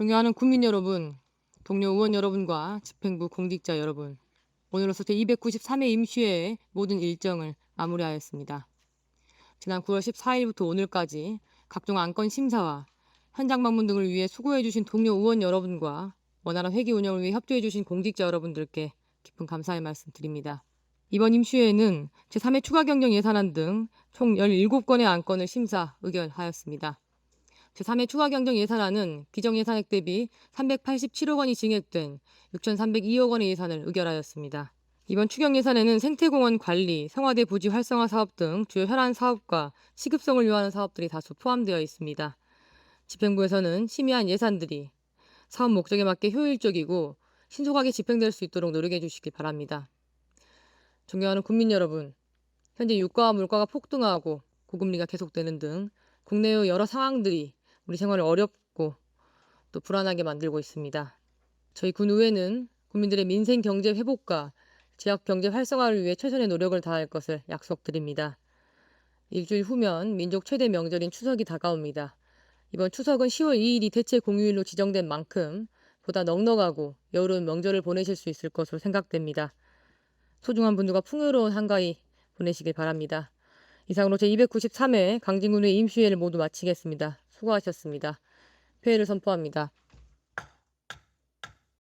존경하는 국민 여러분, 동료 의원 여러분과 집행부 공직자 여러분, 오늘로서 제293회 임시회의 모든 일정을 마무리하였습니다. 지난 9월 14일부터 오늘까지 각종 안건 심사와 현장 방문 등을 위해 수고해주신 동료 의원 여러분과 원활한 회기 운영을 위해 협조해주신 공직자 여러분들께 깊은 감사의 말씀 드립니다. 이번 임시회에는 제3회 추가 경정 예산안 등 총 17건의 안건을 심사 의결하였습니다. 제3회 추가 경정 예산안은 기정 예산액 대비 387억 원이 증액된 6,302억 원의 예산을 의결하였습니다. 이번 추경 예산에는 생태공원 관리, 성화대 부지 활성화 사업 등 주요 현안 사업과 시급성을 요하는 사업들이 다수 포함되어 있습니다. 집행부에서는 심의한 예산들이 사업 목적에 맞게 효율적이고 신속하게 집행될 수 있도록 노력해 주시기 바랍니다. 존경하는 국민 여러분, 현재 유가와 물가가 폭등하고 고금리가 계속되는 등 국내의 여러 상황들이 우리 생활을 어렵고 또 불안하게 만들고 있습니다. 저희 군의회는 국민들의 민생 경제 회복과 지역 경제 활성화를 위해 최선의 노력을 다할 것을 약속드립니다. 일주일 후면 민족 최대 명절인 추석이 다가옵니다. 이번 추석은 10월 2일이 대체 공휴일로 지정된 만큼 보다 넉넉하고 여유로운 명절을 보내실 수 있을 것으로 생각됩니다. 소중한 분들과 풍요로운 한가위 보내시길 바랍니다. 이상으로 제293회 강진군의 임시회를 모두 마치겠습니다. 수고하셨습니다. 폐회를 선포합니다.